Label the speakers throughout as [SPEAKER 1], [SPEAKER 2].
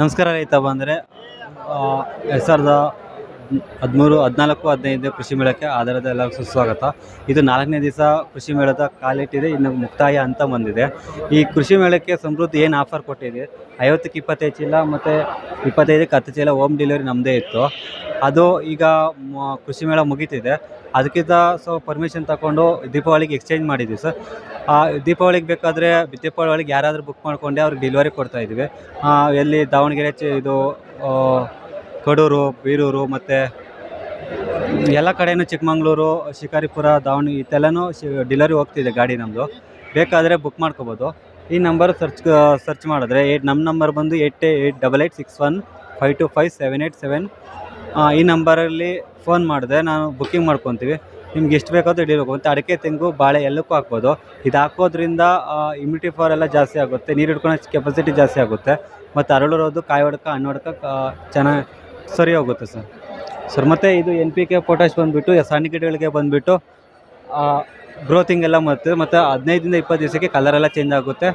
[SPEAKER 1] ನಮಸ್ಕಾರ ರೈತ ಬಂದರೆ ಎರಡು ಸಾವಿರದ ಹದಿಮೂರು, ಹದಿನಾಲ್ಕು, ಹದಿನೈದು ಕೃಷಿ ಮೇಳಕ್ಕೆ ಆಧಾರದ ಎಲ್ಲ ಸುಸ್ವಾಗತ. ಇದು ನಾಲ್ಕನೇ ದಿವಸ ಕೃಷಿ ಮೇಳದ ಕಾಲಿಟ್ಟಿದೆ, ಇನ್ನು ಮುಕ್ತಾಯ ಅಂತ ಬಂದಿದೆ. ಈ ಕೃಷಿ ಮೇಳಕ್ಕೆ ಸಮೃದ್ಧಿ ಏನು ಆಫರ್ ಕೊಟ್ಟಿದೆ? ಐವತ್ತಕ್ಕೆ ಇಪ್ಪತ್ತೈದು ಚೀಲ ಮತ್ತು ಇಪ್ಪತ್ತೈದಕ್ಕೆ ಹತ್ತು ಚೀಲ ಹೋಮ್ ಡೆಲಿವರಿ ನಮ್ಮದೇ ಇತ್ತು. ಅದು ಈಗ ಕೃಷಿ ಮೇಳ ಮುಗೀತಿದೆ. ಅದಕ್ಕಿಂತ ಸೊ ಪರ್ಮಿಷನ್ ತಗೊಂಡು ದೀಪಾವಳಿಗೆ ಎಕ್ಸ್ಚೇಂಜ್ ಮಾಡಿದ್ವಿ ಸರ್. ದೀಪಾವಳಿಗೆ ಬೇಕಾದರೆ ದೀಪಾವಳಿಗೆ ಯಾರಾದರೂ ಬುಕ್ ಮಾಡ್ಕೊಂಡೆ ಅವ್ರಿಗೆ ಡೆಲಿವರಿ ಕೊಡ್ತಾ ಇದ್ದೀವಿ ಎಲ್ಲಿ ದಾವಣಗೆರೆ ಚ ಇದು ಕಡೂರು, ಬೀರೂರು ಮತ್ತು ಎಲ್ಲ ಕಡೆಯೂ ಚಿಕ್ಕಮಂಗ್ಳೂರು, ಶಿಕಾರಿಪುರ ದಾವಣಗೆ ಇತ್ತೆಲ್ಲನೂ ಶಿ ಡೆಲಿವರಿ ಹೋಗ್ತಿದೆ ಗಾಡಿ ನಮ್ಮದು ಬೇಕಾದರೆ ಬುಕ್ ಮಾಡ್ಕೋಬೋದು. ಈ ನಂಬರ್ ಸರ್ಚ್ ಸರ್ಚ್ ಮಾಡಿದ್ರೆ ಏಟ್ ನಮ್ಮ ನಂಬರ್ ಬಂದು eight eight double eight six one five two five seven eight seven ಈ ನಂಬರಲ್ಲಿ ಫೋನ್ ಮಾಡಿದೆ ನಾನು ಬುಕ್ಕಿಂಗ್ ಮಾಡ್ಕೊತೀವಿ. ನಿಮ್ಗೆ ಎಷ್ಟು ಬೇಕಾದರೂ ಹಿಡಿಬೇಕು. ಮತ್ತು ಅಡಿಕೆ, ತೆಂಗು, ಬಾಳೆ ಎಲ್ಲಕ್ಕೂ ಹಾಕ್ಬೋದು. ಇದು ಹಾಕೋದ್ರಿಂದ ಇಮ್ಯುನಿಟಿ ಪವರ್ ಎಲ್ಲ ಜಾಸ್ತಿ ಆಗುತ್ತೆ. ನೀರು ಹಿಡ್ಕೊಳೋ ಕೆಪಾಸಿಟಿ ಜಾಸ್ತಿ ಆಗುತ್ತೆ. ಮತ್ತು ಅರಳಿರೋದು ಕಾಯಿ ಹೊಡ್ಕ ಹಣ್ಣು ಹೊಡ್ಕ ಚೆನ್ನಾಗಿ ಸರಿ ಹೋಗುತ್ತೆ ಸರ್. ಸರ್, ಮತ್ತು ಇದು ಎನ್ ಪಿ ಕೆ ಪೊಟ್ಯಾಶ್ ಬಂದುಬಿಟ್ಟು ಸಣ್ಣ ಗಿಡಗಳಿಗೆ ಬಂದುಬಿಟ್ಟು ಗ್ರೋತಿಂಗ್ ಎಲ್ಲ ಮತ್ತು ಮತ್ತು ಹದಿನೈದಿಂದ ಇಪ್ಪತ್ತು ದಿವಸಕ್ಕೆ ಕಲರೆಲ್ಲ ಚೇಂಜ್ ಆಗುತ್ತೆ.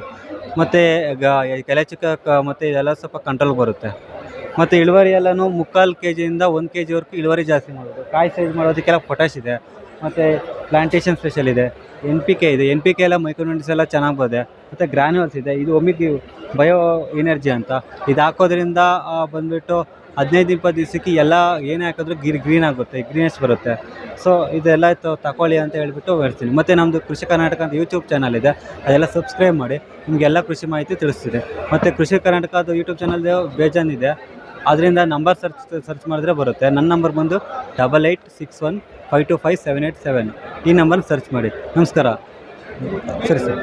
[SPEAKER 1] ಮತ್ತು ಗ ಕೆಲೆ ಚಿಕ್ಕ ಮತ್ತು ಇದೆಲ್ಲ ಸ್ವಲ್ಪ ಕಂಟ್ರೋಲ್ ಬರುತ್ತೆ. ಮತ್ತು ಇಳುವರಿ ಎಲ್ಲನೂ ಮುಕ್ಕಾಲು ಕೆ ಜಿಯಿಂದ ಒಂದು ಕೆ ಜಿವರೆಗೂ ಇಳುವರಿ ಜಾಸ್ತಿ ಮಾಡೋದು. ಕಾಯಿ ಸೈಜ್ ಮಾಡೋದಕ್ಕೆಲ್ಲ ಪೊಟ್ಯಾಶ್ ಇದೆ. ಮತ್ತು ಪ್ಲಾಂಟೇಶನ್ ಸ್ಪೆಷಲ್ ಇದೆ. ಎನ್ ಪಿ ಕೆ ಇದೆ. ಎನ್ ಪಿ ಕೆ ಎಲ್ಲ ಮೈಕ್ರೋನ್ಯೂಟ್ಸ್ ಎಲ್ಲ ಚೆನ್ನಾಗಿ ಬಂದಿದೆ ಮತ್ತು ಗ್ರ್ಯಾನ್ಯೂಲ್ಸ್ ಇದೆ. ಇದು ಒಮ್ಮಿಗೆ ಬಯೋ ಎನರ್ಜಿ ಅಂತ. ಇದು ಹಾಕೋದ್ರಿಂದ ಬಂದುಬಿಟ್ಟು ಹದಿನೈದು, ಇಪ್ಪತ್ತು ದಿವಸಕ್ಕೆ ಎಲ್ಲ ಏನೇ ಹಾಕಿದ್ರು ಗಿರ್ ಗ್ರೀನ್ ಆಗುತ್ತೆ. ಗ್ರೀನೆಸ್ ಬರುತ್ತೆ. ಸೊ ಇದೆಲ್ಲ ತಗೊಳ್ಳಿ ಅಂತ ಹೇಳ್ಬಿಟ್ಟು ಹೇಳ್ತೀನಿ. ಮತ್ತು ನಮ್ಮದು ಕೃಷಿ ಕರ್ನಾಟಕ ಅಂತ ಯೂಟ್ಯೂಬ್ ಚಾನಲ್ ಇದೆ. ಅದೆಲ್ಲ ಸಬ್ಸ್ಕ್ರೈಬ್ ಮಾಡಿ. ನಿಮಗೆಲ್ಲ ಕೃಷಿ ಮಾಹಿತಿ ತಿಳಿಸ್ತಿದೆ. ಮತ್ತು ಕೃಷಿ ಕರ್ನಾಟಕದ ಯೂಟ್ಯೂಬ್ ಚಾನಲ್ದು ಬೇಜಾನಿದೆ ಅದರಿಂದ ನಂಬರ್ ಸರ್ಚ್ ಸರ್ಚ್ ಮಾಡಿದ್ರೆ ಬರುತ್ತೆ. ನನ್ನ ನಂಬರ್ ಬಂದು double eight six one five two five seven eight seven ಈ ನಂಬರ್ ಸರ್ಚ್ ಮಾಡಿ. ನಮಸ್ಕಾರ. ಸರಿ ಸರ್.